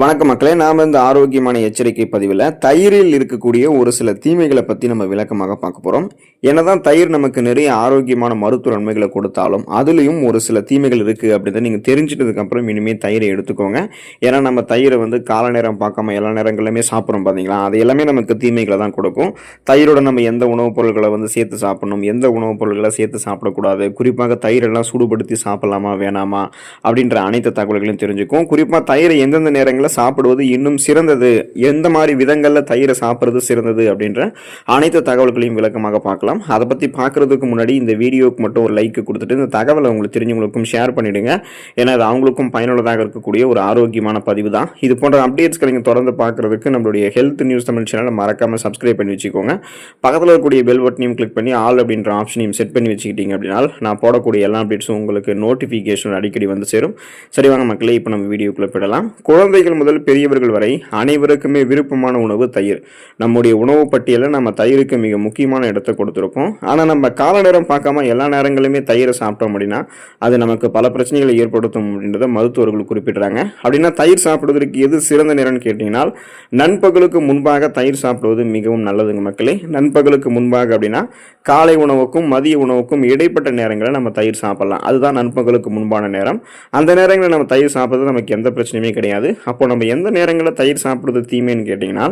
வணக்க மக்களே நாம் இந்த ஆரோக்கியமான எச்சரிக்கை பதிவில் தயிரில் இருக்கக்கூடிய ஒரு சில தீமைகளை பற்றி நம்ம விளக்கமாக பார்க்க போகிறோம் என்னதான் தயிர் நமக்கு நிறைய ஆரோக்கியமான மருத்துவ நன்மைகளை கொடுத்தாலும் அதுலேயும் ஒரு சில தீமைகள் இருக்குது அப்படின்றத நீங்கள் தெரிஞ்சிட்டதுக்கப்புறம் இனிமேல் தயிரை எடுத்துக்கோங்க. ஏன்னா நம்ம தயிரை வந்து கால நேரம் பார்க்காம எல்லா நேரங்களிலுமே சாப்பிட்றோம் பார்த்தீங்களா அது எல்லாமே நமக்கு தீமைகளை தான் கொடுக்கும். தயிரோட நம்ம எந்த உணவுப் பொருட்களை வந்து சேர்த்து சாப்பிடணும் எந்த உணவுப் பொருட்களை சேர்த்து சாப்பிடக்கூடாது குறிப்பாக தயிரெல்லாம் சூடுபடுத்தி சாப்பிடலாமா வேணாமா அப்படின்ற அனைத்து தகவல்களையும் தெரிஞ்சுக்கும் குறிப்பாக தயிரை எந்தெந்த நேரங்களில் சாப்பிடுவது இன்னும் சிறந்தது. எந்த மாதிரி விதங்களில் தயிரை சாப்பிட்றது சிறந்தது அப்படின்ற அனைத்து தகவல்களையும் விளக்கமாக பார்க்கலாம். அதை பற்றி பார்க்குறதுக்கு முன்னாடி இந்த வீடியோவுக்கு மட்டும் ஒரு லைக் கொடுத்துட்டு இந்த தகவலை உங்களுக்கு தெரிஞ்சவங்களுக்கும் ஷேர் பண்ணிடுங்க. ஏன்னா அது அவங்களுக்கும் பயனுள்ளதாக இருக்கக்கூடிய ஒரு ஆரோக்கியமான பதிவு தான். இது போன்ற அப்டேட்ஸ்களை நீங்கள் தொடர்ந்து பார்க்குறதுக்கு நம்மளுடைய ஹெல்த் நியூஸ் தமிழ் சேனலை மறக்காமல் சப்ஸ்கிரைப் பண்ணி வச்சுக்கோங்க. பக்கத்தில் இருக்கக்கூடிய பெல் பட்டனையும் கிளிக் பண்ணி ஆல் அப்படின்ற ஆப்ஷனையும் செட் பண்ணி வச்சுக்கிட்டீங்க அப்படின்னா நான் போடக்கூடிய எல்லா அப்டேட்ஸும் உங்களுக்கு நோட்டிஃபிகேஷன் அடிக்கடி வந்து சேரும். சரி வாங்க மக்களே இப்போ நம்ம வீடியோக்குள்ளே போயிடலாம். குழந்தைகள் முதல் பெரியவர்கள் வரை அனைவருக்குமே விருப்பமான உணவு தயிர். நம்முடைய உணவு பட்டியலில் நம்ம தயிருக்கு மிக முக்கியமான இடத்தை கொடுத்துருக்கோம். ஆனால் நம்ம கால நேரம் பார்க்காம எல்லா நேரங்களிலுமே தயிரை சாப்பிட்டோம் அப்படின்னா அது நமக்கு பல பிரச்சனைகளை ஏற்படுத்தும் அப்படின்றத மருத்துவர்கள் குறிப்பிடுறாங்க. அப்படின்னா தயிர் சாப்பிடுவதற்கு எது சிறந்த நேரம்னு கேட்டிங்கன்னா நண்பகலுக்கு முன்பாக தயிர் சாப்பிடுவது மிகவும் நல்லதுங்க மக்களே. நண்பகலுக்கு முன்பாக அப்படின்னா காலை உணவுக்கும் மதிய உணவுக்கும் இடைப்பட்ட நேரங்களில் நம்ம தயிர் சாப்பிடலாம். அதுதான் நண்பகலுக்கு முன்பான நேரம். அந்த நேரங்களில் நம்ம தயிர் சாப்பிட்றது நமக்கு எந்த பிரச்சனையுமே கிடையாது. அப்போ நம்ம எந்த நேரங்களில் தயிர் சாப்பிட்றது தீமைன்னு கேட்டிங்கன்னா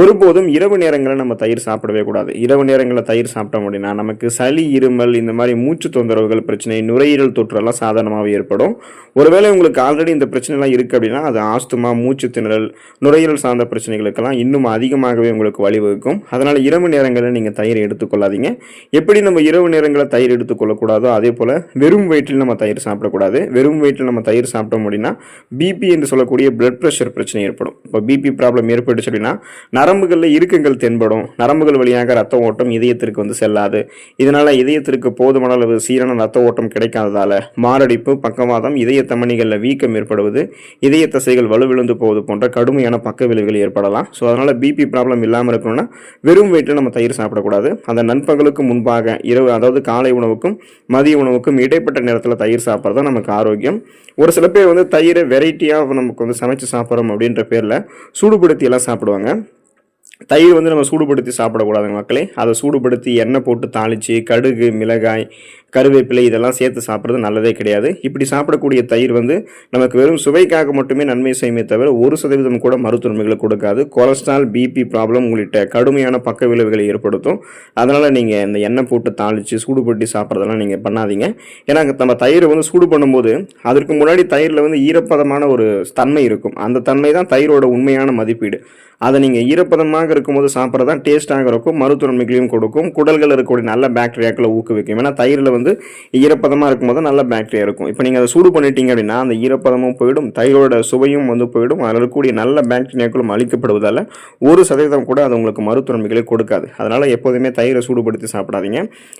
ஒருபோதும் இரவு நேரங்களில் நம்ம தயிர் சாப்பிடவே கூடாது. இரவு நேரங்களில் தயிர் சாப்பிட்டோம் அப்படின்னா நமக்கு சளி இருமல் இந்த மாதிரி மூச்சு தொந்தரவுகள் பிரச்சனை நுரையீரல் தொற்றெல்லாம் சாதாரணமாக ஏற்படும். ஒருவேளை உங்களுக்கு ஆல்ரெடி இந்த பிரச்சனைலாம் இருக்குது அப்படின்னா அது ஆஸ்துமா மூச்சு திணறல் நுரையீரல் சார்ந்த பிரச்சனைகளுக்கெல்லாம் இன்னும் அதிகமாகவே உங்களுக்கு வழிவகுக்கும். அதனால் இரவு நேரங்களில் நீங்கள் தயிர் எடுத்துக்கொள்ளாதீங்க. எப்படி நம்ம இரவு நேரங்களில் தயிர் எடுத்துக்கொள்ளக்கூடாதோ அதே போல் வெறும் வயிற்றில் நம்ம தயிர் சாப்பிடக்கூடாது. வெறும் வயிற்றில் நம்ம தயிர் சாப்பிட்டோம் அப்படின்னா பிபி என்று சொல்லக்கூடிய பிளட் ப்ரெஷர் பிரச்சனை ஏற்படும். இப்போ பிபி ப்ராப்ளம் ஏற்பட்டுச்சு அப்படின்னா நரம்புகளில் இறுக்கங்கள் தென்படும். நரம்புகள் வழியாக ரத்த ஓட்டம் இதயத்திற்கு வந்து செல்லாது. இதனால் இதயத்திற்கு போதுமான அளவு சீரான ரத்த ஓட்டம் கிடைக்காததால மாரடைப்பு பக்கவாதம் இதய தமணிகளில் வீக்கம் ஏற்படுவது இதய தசைகள் வலுவிழுந்து போவது போன்ற கடுமையான பக்க விளைவுகள் ஏற்படலாம். ஸோ அதனால் பிபி ப்ராப்ளம் இல்லாமல் இருக்கணும்னா வெறும் வயிற்றில் நம்ம தயிர் சாப்பிடக்கூடாது. அந்த நண்பகலுக்கு முன்பாக இரவு அதாவது காலை உணவுக்கும் மதிய உணவுக்கும் இடைப்பட்ட நேரத்தில் தயிர் சாப்பிட்றது நமக்கு ஆரோக்கியம். ஒரு சில பேர் வந்து தயிரை வெரைட்டியாக நமக்கு வந்து சமைச்சு சாப்பிட்றோம் அப்படின்ற பேரில் சூடுபடுத்தி எல்லாம் சாப்பிடுவாங்க. தயிர் வந்து நம்ம சூடுபடுத்தி சாப்பிடக்கூடாதுங்க மக்களே. அதை சூடுபடுத்தி எண்ணெய் போட்டு தாளித்து கடுகு மிளகாய் கருவேப்பிலை இதெல்லாம் சேர்த்து சாப்பிட்றது நல்லதே கிடையாது. இப்படி சாப்பிடக்கூடிய தயிர் வந்து நமக்கு வெறும் சுவைக்காக மட்டுமே நன்மை செய்யுமே தவிர ஒரு சதவீதம் கூட மருத்துவமைகளை கொடுக்காது. கொலஸ்ட்ரால் பிபி ப்ராப்ளம் உள்ளிட்ட கடுமையான பக்க விளைவுகளை ஏற்படுத்தும். அதனால் நீங்கள் இந்த எண்ணெய் போட்டு தாளித்து சூடுபடுத்தி சாப்பிட்றதெல்லாம் நீங்கள் பண்ணாதீங்க. ஏன்னா நம்ம தயிரை வந்து சூடு பண்ணும்போது அதற்கு முன்னாடி தயிரில் வந்து ஈரப்பதமான ஒரு தன்மை இருக்கும். அந்த தன்மை தான் தயிரோட உண்மையான மதிப்பீடு. அதை நீங்கள் ஈரப்பதமாக இருக்கும்போது சாப்பிட்றது தான் டேஸ்ட்டாக இருக்கும் மருத்துவன்மைகளையும் கொடுக்கும். குடல்கள் இருக்கக்கூடிய நல்ல பாக்டீரியாக்களை ஊக்குவிக்கும். ஏன்னா தயிரில் வந்து ஈரப்பதமாக இருக்கும்போது நல்ல பாக்டீரியா இருக்கும். இப்போ நீங்கள் அதை சூடு பண்ணிட்டீங்க அப்படின்னா அந்த ஈரப்பதமும் போயிடும் தயிரோட சுவையும் வந்து போயிடும். அதில் இருக்கக்கூடிய நல்ல பாக்டீரியாக்களும் அழிக்கப்படுவதால் ஒரு சதவீதம் கூட அது உங்களுக்கு மருத்துவன்மைகளை கொடுக்காது. அதனால் எப்போதுமே தயிரை சூடுபடுத்தி சாப்பிடாதீங்க.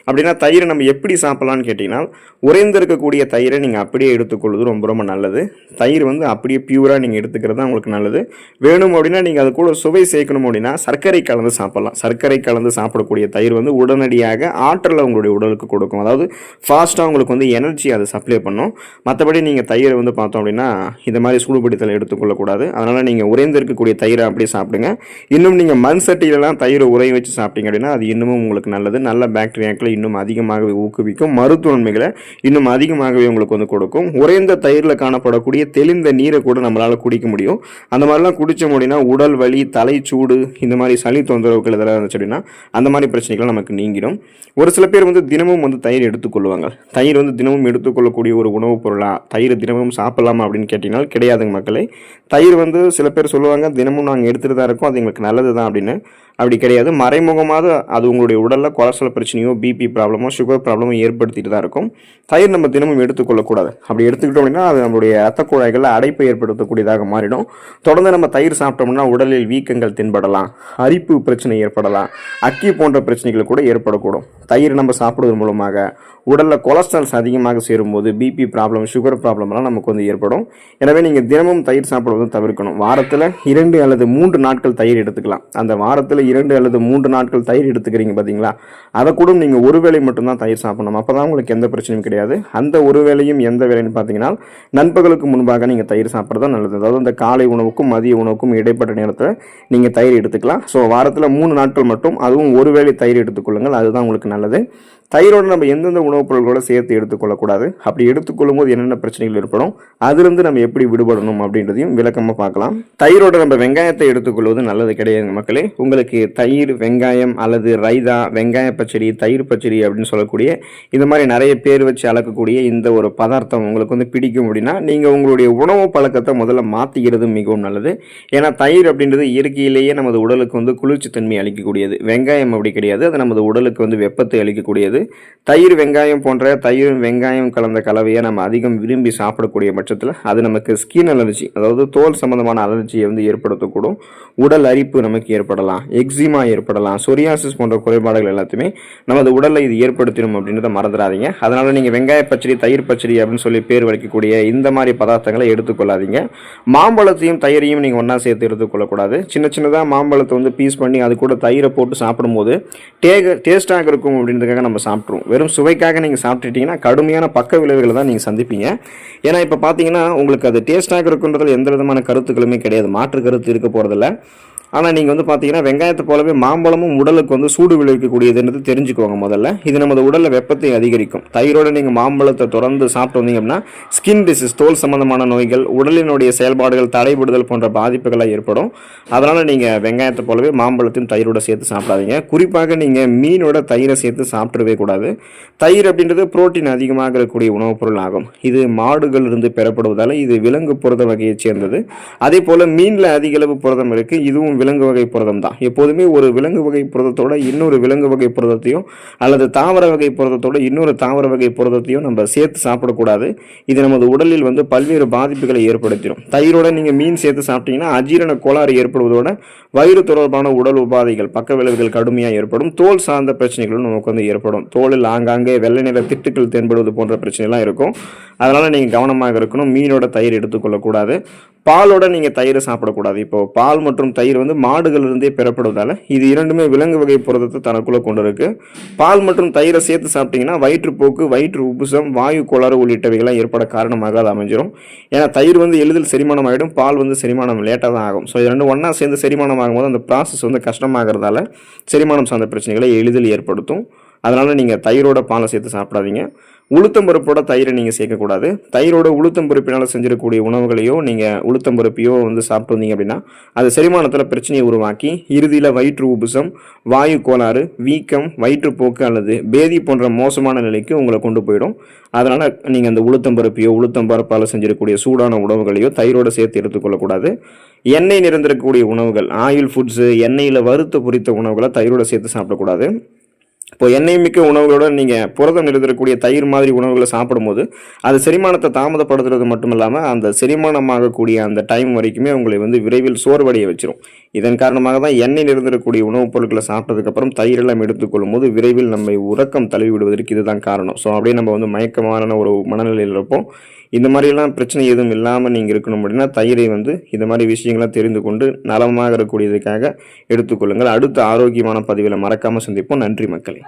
அப்படின்னா தயிரை நம்ம எப்படி சாப்பிடலாம்னு கேட்டிங்கன்னா உறைந்திருக்கக்கூடிய தயிரை நீங்கள் அப்படியே எடுத்துக்கொள்வது ரொம்ப ரொம்ப நல்லது. தயிர் வந்து அப்படியே பியூராக நீங்கள் எடுத்துக்கிறது தான் உங்களுக்கு நல்லது. வேணும் அப்படின்னா நீங்கள் அது கூட சுவை சேர்க்கணும் அப்படின்னா சர்க்கரை கலந்து சாப்பிடலாம். சர்க்கரை கலந்து சாப்பிடக்கூடிய தயிர் வந்து உடனடியாக ஆற்றலை உங்களுடைய உடலுக்கு கொடுக்கும். அதாவது ஃபாஸ்ட்டாக உங்களுக்கு வந்து எனர்ஜி அதை சப்ளை பண்ணும். மற்றபடி நீங்கள் தயிரை வந்து பார்த்தோம் அப்படின்னா இந்த மாதிரி சூடுபிடித்தலை எடுத்துக்கொள்ளக்கூடாது. அதனால் நீங்கள் உறைந்திருக்கக்கூடிய தயிரை அப்படியே சாப்பிடுங்க. இன்னும் நீங்கள் மண் சட்டியிலலாம் தயிரை உரைய வச்சு சாப்பிட்டீங்க அப்படின்னா அது இன்னமும் உங்களுக்கு நல்லது. நல்ல பாக்டீரியாக்களை இன்னும் அதிகமாகவே ஊக்குவிக்கும். மருத்துவன்மைகளை இன்னும் அதிகமாகவே உங்களுக்கு வந்து கொடுக்கும். உறைந்த தயிரில் காணப்படக்கூடிய தெளிந்த நீரை கூட நம்மளால் குடிக்க முடியும். அந்த மாதிரிலாம் குடித்த முடியும்னா உடல் வலி தலைச்சூடு இந்த இந்த மாதிரி சளி தொந்தரவுகள் இதெல்லாம் இருந்துச்சு அப்படின்னா அந்த மாதிரி பிரச்சனைகள் நமக்கு நீங்கிடும். ஒரு சில பேர் வந்து தினமும் வந்து தயிர் எடுத்துக்கொள்வாங்க தயிர் வந்து தினமும் எடுத்துக்கொள்ளக்கூடிய ஒரு உணவுப் பொருளாக தயிர் தினமும் சாப்பிடலாமா அப்படின்னு கேட்டிங்கன்னா கிடையாதுங்க மக்களே. தயிர் வந்து சில பேர் சொல்லுவாங்க தினமும் நாங்கள் எடுத்துகிட்டு தான் இருக்கோம் அது எங்களுக்கு நல்லது தான் அப்படின்னு. அப்படி கிடையாது. மறைமுகமாக அது உங்களுடைய உடலில் கொலஸ்ட்ரால் பிரச்சனையோ பிபி ப்ராப்ளமோ சுகர் ப்ராப்ளமோ ஏற்படுத்திட்டு தான் இருக்கும். தயிர் நம்ம தினமும் எடுத்துக்கொள்ளக்கூடாது. அப்படி எடுத்துக்கிட்டோம் அப்படின்னா அது நம்மளுடைய ரத்த குழாய்களில் அடைப்பை ஏற்படுத்தக்கூடியதாக மாறிடும். தொடர்ந்து நம்ம தயிர் சாப்பிட்டோம்னா உடலில் வீக்கங்கள் தென்படலாம். அரிப்பு பிரச்சனை ஏற்படலாம். அக்கி போன்ற பிரச்சனைகள் கூட ஏற்படக்கூடும். தயிர் நம்ம சாப்பிடுவதன் மூலமாக உடலில் கொலஸ்ட்ரால்ஸ் அதிகமாக சேரும்போது பிபி ப்ராப்ளம் சுகர் ப்ராப்ளம்லாம் நமக்கு வந்து ஏற்படும். எனவே நீங்கள் தினமும் தயிர் சாப்பிடுவதை தவிர்க்கணும். வாரத்தில் இரண்டு அல்லது மூன்று நாட்கள் தயிர் எடுத்துக்கலாம். அந்த வாரத்தில் இரண்டு அல்லது மூன்று நாட்கள் தயிர் எடுத்துக்கிறீங்க பார்த்தீங்களா அதை கூட நீங்கள் ஒரு வேளை மட்டும்தான் தயிர் சாப்பிடணும். அப்போ தான் உங்களுக்கு எந்த பிரச்சனையும் கிடையாது. அந்த ஒரு வேளையும் எந்த வேலைன்னு பார்த்தீங்கன்னா நண்பர்களுக்கு முன்பாக நீங்கள் தயிர் சாப்பிட்றது தான் நல்லது. அதாவது இந்த காலை உணவுக்கும் மதிய உணவுக்கும் இடைப்பட்ட நேரத்தில் நீங்கள் தயிர் எடுத்துக்கலாம். ஸோ வாரத்தில் மூணு நாட்கள் மட்டும் அதுவும் ஒரு வேளை தயிர் எடுத்துக்கொள்ளுங்கள் அதுதான் உங்களுக்கு நல்லது. தயிரோடு நம்ம எந்தெந்த உணவுப் பொருட்களோட சேர்த்து எடுத்துக்கொள்ளக்கூடாது அப்படி எடுத்துக்கொள்ளும் போது என்னென்ன பிரச்சனைகள் ஏற்படும்? அதிலிருந்து நம்ம எப்படி விடுபடணும் அப்படின்றதையும் விளக்கமாக பார்க்கலாம். தயிரோட நம்ம வெங்காயத்தை எடுத்துக்கொள்வது நல்லது கிடையாது மக்களே. உங்களுக்கு தயிர் வெங்காயம் அல்லது ரைதா வெங்காய பச்சடி தயிர் பச்சடி அப்படின்னு சொல்லக்கூடிய இந்த மாதிரி நிறைய பேர் வச்சு அளக்கக்கூடிய இந்த ஒரு பதார்த்தம் உங்களுக்கு வந்து பிடிக்கும் அப்படின்னா நீங்கள் உங்களுடைய உணவு பழக்கத்தை முதல்ல மாற்றிக்கிறது மிகவும் நல்லது. ஏன்னா தயிர் அப்படின்றது இயற்கையிலேயே நமது உடலுக்கு வந்து குளிர்ச்சி தன்மை அளிக்கக்கூடியது. வெங்காயம் அப்படி கிடையாது. அது நமது உடலுக்கு வந்து வெப்பத்தை அளிக்கக்கூடியது. தயிர் வெங்காயம் போன்ற தயிர் வெங்காயம் கலந்த கலவையை நம்ம அதிகம் விரும்பி சாப்பிடக்கூடிய பட்சத்தில் அது நமக்கு ஸ்கின் அலர்ஜி அதாவது தோல் சம்பந்தமான அலர்ஜியை வந்து ஏற்படுத்தக்கூடும். உடல் அரிப்பு நமக்கு ஏற்படலாம். எக்ஸிமா ஏற்படலாம் சொரியாசிஸ் போன்ற குறைபாடுகள் எல்லாத்தையுமே நமது உடலை இது ஏற்படுத்திடும் அப்படின்றத மறந்துடாதீங்க. அதனால் நீங்கள் வெங்காய பச்சடி தயிர் பச்சடி அப்படின்னு சொல்லி பேர் வைக்கக்கூடிய இந்த மாதிரி பதார்த்தங்களை எடுத்துக்கொள்ளாதீங்க. மாம்பழத்தையும் தயிரையும் நீங்கள் ஒன்றா சேர்த்து எடுத்துக்கொள்ளக்கூடாது. சின்ன சின்னதாக மாம்பழத்தை வந்து பீஸ் பண்ணி அது கூட தயிரை போட்டு சாப்பிடும்போது டேக டேஸ்ட்டாக இருக்கும் அப்படின்றதுக்காக நம்ம சாப்பிட்ருவோம் வெறும் சுவைக்காக நீங்கள் சாப்பிட்டுட்டீங்கன்னா கடுமையான பக்க விளைவுகளை தான் நீங்கள் சந்திப்பீங்க. ஏன்னா இப்போ பார்த்தீங்கன்னா உங்களுக்கு அது டேஸ்ட்டாக இருக்குன்றதுல எந்த விதமான கருத்துக்களுமே கிடையாது. மாற்று கருத்து இருக்க போகிறதில்ல ஆனால் நீங்கள் வந்து பார்த்தீங்கன்னா வெங்காயத்தை போலவே மாம்பழமும் உடலுக்கு வந்து சூடு விளைவிக்கக்கூடியதுன்றது தெரிஞ்சுக்கோங்க முதல்ல. இது நமது உடலில் வெப்பத்தை அதிகரிக்கும். தயிரோடு நீங்கள் மாம்பழத்தை தொடர்ந்து சாப்பிட்டு வந்தீங்க அப்படின்னா ஸ்கின் டிசீஸ் தோல் சம்பந்தமான நோய்கள் உடலினுடைய செயல்பாடுகள் தடைபடுதல் போன்ற பாதிப்புகளாக ஏற்படும். அதனால் நீங்கள் வெங்காயத்தை போலவே மாம்பழத்தையும் தயிரோட சேர்த்து சாப்பிடாதீங்க. குறிப்பாக நீங்கள் மீனோட தயிரை சேர்த்து சாப்பிடவே கூடாது. தயிர் அப்படின்றது புரோட்டீன் அதிகமாக இருக்கக்கூடிய உணவுப் பொருள் ஆகும். இது மாடுகள் இருந்து பெறப்படுவதால் இது விலங்கு புரத வகையைச் சேர்ந்தது. அதே போல் மீனில் அதிக அளவு புரதம் இருக்குது இதுவும் விலங்கு வகை புரதம் தான். எப்போதுமே ஒரு விலங்கு வகை புரதத்தோட இன்னொரு விலங்கு வகை புரதத்தையும் அல்லது தாவர வகை புரதத்தோட இன்னொரு தாவர வகை புரதத்தையும் நம்ம சேர்த்து சாப்பிடக்கூடாது. இது நமது உடலில் வந்து பல்வேறு பாதிப்புகளை ஏற்படுத்திடும். தயிரோட நீங்கள் மீன் சேர்த்து சாப்பிட்டீங்கன்னா அஜீரண கோளாறு ஏற்படுவதோட வயிறு தொடர்பான உடல் உபாதைகள் பக்க விளைவுகள் கடுமையாக ஏற்படும். தோல் சார்ந்த பிரச்சனைகளும் நமக்கு வந்து ஏற்படும். தோலில் ஆங்காங்கே வெள்ளை நிற திட்டுக்கள் தென்படுவது போன்ற பிரச்சனைலாம் இருக்கும். அதனால் நீங்கள் கவனமாக இருக்கணும். மீனோட தயிர் எடுத்துக்கொள்ளக்கூடாது. பாலோட நீங்கள் தயிர் சாப்பிடக்கூடாது. இப்போ பால் மற்றும் தயிர் வந்து மாடுகளிலிருந்தே பெறப்படுவதால் இது இரண்டுமே விலங்கு வகை புரதத்தை தனக்குள்ளே கொண்டு இருக்குது பால் மற்றும் தயிரை சேர்த்து சாப்பிட்டிங்கன்னா வயிற்றுப்போக்கு வயிற்று உப்புசம் வாயு கோளாறு உள்ளிட்டவைகள்லாம் ஏற்பட காரணமாக அது அமைஞ்சிரும். ஏன்னா தயிர் வந்து எளிதில் செரிமானம் ஆகிடும் பால் வந்து செரிமானம் லேட்டாக தான் ஆகும். ஸோ இது ரெண்டு ஒன்றா சேர்ந்து செரிமானம் ஆகும்போது அந்த ப்ராசஸ் வந்து கஷ்டமாகிறதால செரிமானம் சார்ந்த பிரச்சனைகளை எளிதில் ஏற்படுத்தும். அதனால் நீங்கள் தயிரோட பாலை சேர்த்து சாப்பிடாதீங்க. உளுத்தம் பருப்போட தயிரை நீங்கள் சேர்க்கக்கூடாது. தயிரோட உளுத்தம் பருப்பினால் செஞ்சிடக்கூடிய உணவுகளையோ நீங்கள் உளுத்தம் பருப்பையோ வந்து சாப்பிட்டு வந்தீங்க அப்படின்னா அது செரிமானத்தில் பிரச்சனையை உருவாக்கி இறுதியில் வயிற்று உபுசம் வாயு கோளாறு வீக்கம் வயிற்றுப்போக்கு அல்லது பேதி போன்ற மோசமான நிலைக்கு உங்களை கொண்டு போயிடும். அதனால் நீங்கள் அந்த உளுத்தம் பருப்பையோ உளுத்தம் பருப்பால் செஞ்சிடக்கூடிய சூடான உணவுகளையோ தயிரோடு சேர்த்து எடுத்துக்கொள்ளக்கூடாது. எண்ணெய் நிறந்திருக்கக்கூடிய உணவுகள் ஆயில் ஃபுட்ஸு எண்ணெயில் வறுத்து பொரித்த உணவுகளை தயிரோடு சேர்த்து சாப்பிடக்கூடாது. இப்போ எண்ணெய் மிக்க உணவுகளோட நீங்கள் புரதம் எழுதக்கூடிய தயிர் மாதிரி உணவுகளை சாப்பிடும்போது அது செரிமானத்தை தாமதப்படுத்துறது மட்டும் இல்லாமல் அந்த செரிமானமாகக்கூடிய அந்த டைம் வரைக்குமே உங்களை வந்து விரைவில் சோர்வடைய வச்சிரும். இதன் காரணமாக தான் எண்ணெய் நிறைந்திருக்கக்கூடிய உணவுப் பொருட்களை சாப்பிட்டதுக்கப்புறம் தயிரெல்லாம் எடுத்துக்கொள்ளும் போது விரைவில் நம்மை உறக்கம் தழுவி விடுவதற்கு இதுதான் காரணம். ஸோ அப்படியே நம்ம வந்து மயக்கமான ஒரு மனநிலையில் இருப்போம். இந்த மாதிரிலாம் பிரச்சனை எதுவும் இல்லாமல் நீங்கள் இருக்கணும் அப்படின்னா தயிரை வந்து இந்த மாதிரி விஷயங்கள்லாம் தெரிந்து கொண்டு நலமாக இருக்கக்கூடியதுக்காக எடுத்துக்கொள்ளுங்கள். அடுத்த ஆரோக்கியமான பதிவில் மறக்காமல் சந்திப்போம். நன்றி மக்களே.